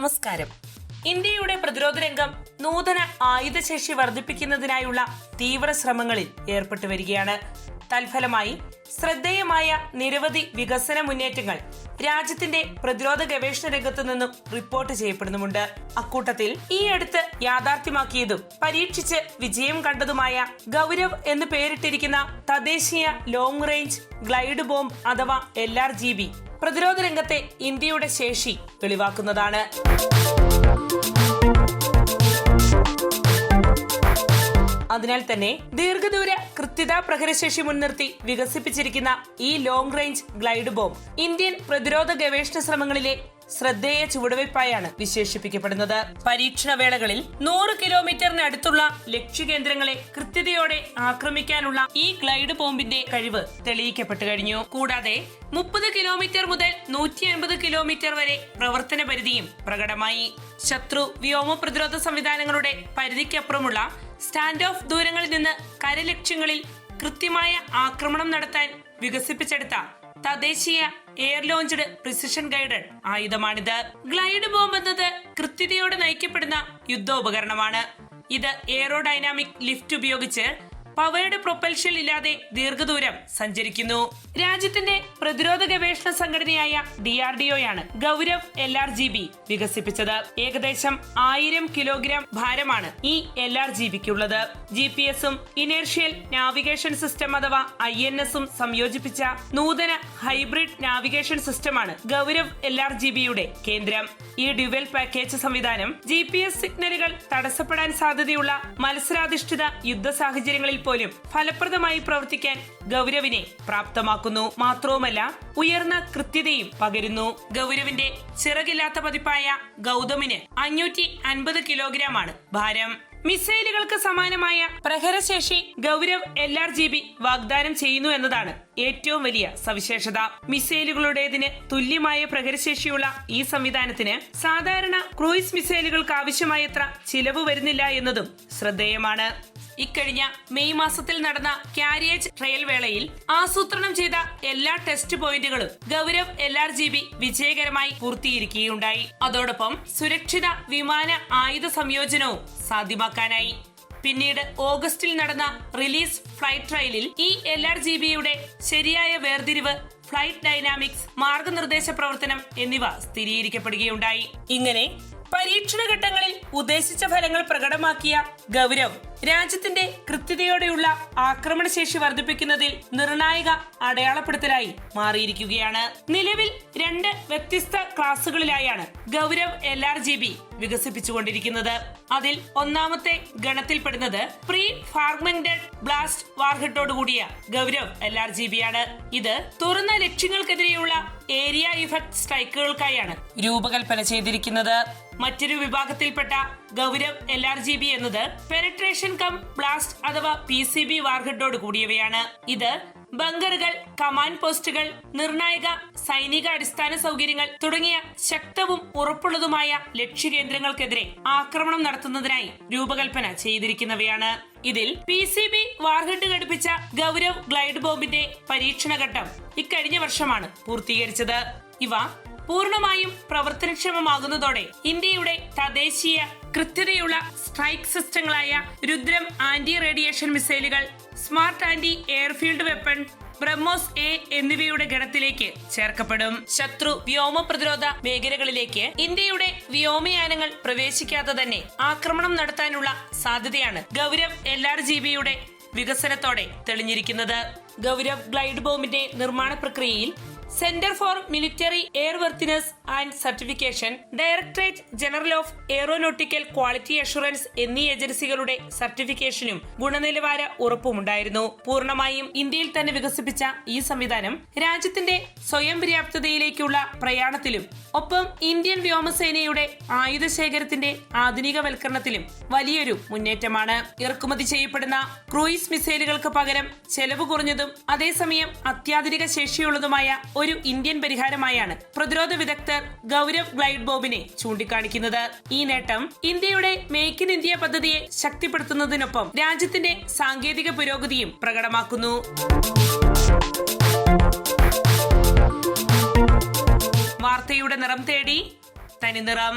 നമസ്കാരം. ഇന്ത്യയുടെ പ്രതിരോധ രംഗം നൂതന ആയുധശേഷി വർദ്ധിപ്പിക്കുന്നതിനായുള്ള തീവ്ര ശ്രമങ്ങളിൽ ഏർപ്പെട്ടു വരികയാണ് തൽഫലമായി ശ്രദ്ധേയമായ നിരവധി വികസന മുന്നേറ്റങ്ങൾ രാജ്യത്തിന്റെ പ്രതിരോധ ഗവേഷണ രംഗത്തു നിന്നും റിപ്പോർട്ട് ചെയ്യപ്പെടുന്നുമുണ്ട്. അക്കൂട്ടത്തിൽ ഈ അടുത്ത് യാഥാർത്ഥ്യമാക്കിയതും പരീക്ഷിച്ച് വിജയം കണ്ടതുമായ ഗൗരവ് എന്ന് പേരിട്ടിരിക്കുന്ന തദ്ദേശീയ ലോങ് റേഞ്ച് ഗ്ലൈഡ് ബോംബ് അഥവാ എൽ ആർ ജി ബി പ്രതിരോധ രംഗത്തെ ഇന്ത്യയുടെ ശേഷി വെളിവാക്കുന്നതാണ്. അതിനാൽ തന്നെ ദീർഘദൂര കൃത്യതാ പ്രഹരശേഷി മുൻനിർത്തി വികസിപ്പിച്ചിരിക്കുന്ന ഈ long range glide bomb Indian പ്രതിരോധ ഗവേഷണ ശ്രമങ്ങളിലെ ശ്രദ്ധേയ ചുവടുവയ്പായാണ് വിശേഷിപ്പിക്കപ്പെടുന്നത്. പരീക്ഷണ വേളകളിൽ നൂറ് കിലോമീറ്ററിനടുത്തുള്ള ലക്ഷ്യകേന്ദ്രങ്ങളെ കൃത്യതയോടെ ആക്രമിക്കാനുള്ള ഈ ഗ്ലൈഡ് ബോംബിന്റെ കഴിവ് തെളിയിക്കപ്പെട്ടു കഴിഞ്ഞു. കൂടാതെ മുപ്പത് കിലോമീറ്റർ മുതൽ നൂറ്റി അൻപത് കിലോമീറ്റർ വരെ പ്രവർത്തന പരിധിയും പ്രകടമായി. ശത്രു വ്യോമ പ്രതിരോധ സംവിധാനങ്ങളുടെ പരിധിക്കപ്പുറമുള്ള സ്റ്റാൻഡ് ഓഫ് ദൂരങ്ങളിൽ നിന്ന് കരലക്ഷ്യങ്ങളിൽ കൃത്യമായ ആക്രമണം നടത്താൻ വികസിപ്പിച്ചെടുത്ത തദ്ദേശീയ എയർ ലോഞ്ച്ഡ് പ്രിസിഷൻ ഗൈഡഡ് ആയുധമാണിത്. ഗ്ലൈഡ് ബോംബ് എന്നത് കൃത്യതയോടെ നയിക്കപ്പെടുന്ന യുദ്ധോപകരണമാണ്. ഇത് എയറോഡൈനാമിക് ലിഫ്റ്റ് ഉപയോഗിച്ച് പവയുടെ പ്രൊപ്പൽഷൻ ഇല്ലാതെ ദീർഘദൂരം സഞ്ചരിക്കുന്നു. രാജ്യത്തിന്റെ പ്രതിരോധ ഗവേഷണ സംഘടനയായ D R D ഒയാണ് Gaurav L R G B വികസിപ്പിച്ചത്. ഏകദേശം ആയിരം കിലോഗ്രാം ഭാരമാണ് ഈ എൽ ആർ ജി ബിക്കുള്ളത് ജി പി എസും ഇനേർഷ്യൽ നാവിഗേഷൻ സിസ്റ്റം അഥവാ ഐ എൻ എസും സംയോജിപ്പിച്ച നൂതന ഹൈബ്രിഡ് നാവിഗേഷൻ സിസ്റ്റമാണ് ഗൗരവ് എൽ ആർ ജി ബിയുടെ കേന്ദ്രം. ഈ ഡ്യുവൽ പാക്കേജ് സംവിധാനം ജി പി എസ് സിഗ്നലുകൾ തടസ്സപ്പെടാൻ സാധ്യതയുള്ള മത്സരാധിഷ്ഠിത യുദ്ധ സാഹചര്യങ്ങളിൽ പോലും ഫലപ്രദമായി പ്രവർത്തിക്കാൻ ഗൗരവിനെ പ്രാപ്തമാക്കുന്നു മാത്രവുമല്ല ഉയർന്ന കൃത്യതയും പകരുന്നു. ഗൗരവിന്റെ ചിറകില്ലാത്ത പതിപ്പായ ഗൗതമിന് അഞ്ഞൂറ്റി അൻപത് കിലോഗ്രാം ആണ് ഭാരം. മിസൈലുകൾക്ക് സമാനമായ പ്രഹരശേഷി Gaurav L R G B വാഗ്ദാനം ചെയ്യുന്നു എന്നതാണ് ഏറ്റവും വലിയ സവിശേഷത. മിസൈലുകളുടേതിന് തുല്യമായ പ്രഹരശേഷിയുള്ള ഈ സംവിധാനത്തിന് സാധാരണ ക്രൂയിസ് മിസൈലുകൾക്ക് ആവശ്യമായത്ര ചിലവ് വരുന്നില്ല എന്നതും ശ്രദ്ധേയമാണ്. ഇക്കഴിഞ്ഞ മെയ് മാസത്തിൽ നടന്ന കാരിയേജ് ട്രയൽ വേളയിൽ ആസൂത്രണം ചെയ്ത എല്ലാ ടെസ്റ്റ് പോയിന്റുകളും Gaurav L R G B വിജയകരമായി പൂർത്തീകരിക്കുകയുണ്ടായി. അതോടൊപ്പം സുരക്ഷിത വിമാന ആയുധ സംയോജനവും സാധ്യമാക്കാനായി. പിന്നീട് ഓഗസ്റ്റിൽ നടന്ന റിലീസ് ഫ്ലൈറ്റ് ട്രയലിൽ ഈ എൽ ആർ ജി ബിയുടെ ശരിയായ വേർതിരിവ് ഫ്ലൈറ്റ് ഡൈനാമിക്സ് മാർഗനിർദ്ദേശ പ്രവർത്തനം എന്നിവ സ്ഥിരീകരിക്കപ്പെടുകയുണ്ടായി. ഇങ്ങനെ പരീക്ഷണ ഘട്ടങ്ങളിൽ ഉദ്ദേശിച്ച ഫലങ്ങൾ പ്രകടമാക്കിയ ഗൗരവ് രാജ്യത്തിന്റെ കൃത്യതയോടെയുള്ള ആക്രമണശേഷി വർദ്ധിപ്പിക്കുന്നതിൽ നിർണായക അടയാളപ്പെടുത്തലായി മാറിയിരിക്കുകയാണ്. നിലവിൽ രണ്ട് വ്യത്യസ്ത ക്ലാസുകളിലായാണ് Gaurav L R G B വികസിപ്പിച്ചുകൊണ്ടിരിക്കുന്നത്. അതിൽ ഒന്നാമത്തെ ഗണത്തിൽപ്പെടുന്നത് പ്രീ ഫാർമെന്റഡ് ബ്ലാസ്റ്റ് വാർഹിട്ടോട് കൂടിയ Gaurav L R G B ആണ് ഇത് തുറന്ന ലക്ഷ്യങ്ങൾക്കെതിരെയുള്ള ഏരിയ ഇഫക്ട് സ്ട്രൈക്കുകൾക്കായാണ് രൂപകൽപ്പന ചെയ്തിരിക്കുന്നത്. മറ്റൊരു വിഭാഗത്തിൽപ്പെട്ട Gaurav L R G B എന്നത് പെനട്രേഷൻ കം ബ്ലാസ്റ്റ് അഥവാ പി സി ബി വാർഹെഡോട് കൂടിയവയാണ്. ഇത് ബങ്കറുകൾ കമാൻഡ് പോസ്റ്റുകൾ നിർണായക സൈനിക അടിസ്ഥാന സൗകര്യങ്ങൾ തുടങ്ങിയ ശക്തവും ഉറപ്പുള്ളതുമായ ലക്ഷ്യകേന്ദ്രങ്ങൾക്കെതിരെ ആക്രമണം നടത്തുന്നതിനായി രൂപകൽപ്പന ചെയ്തിരിക്കുന്നവയാണ്. ഇതിൽ പി സി ബി വാർഹെഡ് ഘടിപ്പിച്ച ഗൗരവ് ഗ്ലൈഡ് ബോംബിന്റെ പരീക്ഷണഘട്ടം ഇക്കഴിഞ്ഞ വർഷമാണ് പൂർത്തീകരിച്ചത്. ഇവ പൂർണമായും പ്രവർത്തനക്ഷമമാകുന്നതോടെ ഇന്ത്യയുടെ തദ്ദേശീയ കൃത്യതയുള്ള സ്ട്രൈക്ക് സിസ്റ്റങ്ങളായ രുദ്രം ആന്റി റേഡിയേഷൻ മിസൈലുകൾ smart anti airfield weapon BrahMos A എന്നിവയുടെ ഗണത്തിലേക്ക് ചേർക്കപ്പെടും. ശത്രു വ്യോമ പ്രതിരോധ മേഖലകളിലേക്ക് ഇന്ത്യയുടെ വ്യോമയാനങ്ങൾ പ്രവേശിക്കാതെ തന്നെ ആക്രമണം നടത്താനുള്ള സാധ്യതയാണ് ഗൗരവ് എൽ ആർ ജി ബിയുടെ വികസനത്തോടെ തെളിഞ്ഞിരിക്കുന്നത്. ഗൗരവ് ഗ്ലൈഡ് ബോംബിന്റെ നിർമ്മാണ പ്രക്രിയയിൽ centre for military air worthiness and certification directorate general of aeronautical quality assurance എന്നീ ഏജൻസികളുടെ സർട്ടിഫിക്കേഷനും ഗുണനിലവാര ഉറപ്പുമുണ്ടായിരുന്നു. പൂർണമായും ഇന്ത്യയിൽ തന്നെ വികസിപ്പിച്ച ഈ സംവിധാനം രാജ്യത്തിന്റെ സ്വയം പര്യാപ്തതയിലേക്കുള്ള പ്രയാണത്തിലും ഒപ്പം ഇന്ത്യൻ വ്യോമസേനയുടെ ആയുധശേഖരത്തിന്റെ ആധുനികവൽക്കരണത്തിലും വലിയൊരു മുന്നേറ്റമാണ്. ഇറക്കുമതി ചെയ്യപ്പെടുന്ന ക്രൂയിസ് മിസൈലുകൾക്ക് പകരം ചെലവ് കുറഞ്ഞതും അതേസമയം അത്യാധുനിക ശേഷിയുള്ളതുമായ ഒരു ഇന്ത്യൻ പരിഹാരമായാണ് പ്രതിരോധ വിദഗ്ധർ ഗൗരവ് ഗ്ലൈഡ് ബോബിനെ ചൂണ്ടിക്കാണിക്കുന്നത്. ഈ നേട്ടം ഇന്ത്യയുടെ മേക്ക് ഇൻ ഇന്ത്യ പദ്ധതിയെ ശക്തിപ്പെടുത്തുന്നതിനൊപ്പം രാജ്യത്തിന്റെ സാങ്കേതിക പുരോഗതിയും പ്രകടമാക്കുന്നു. വാർത്തയുടെ നിറം തേടി തനിനിറം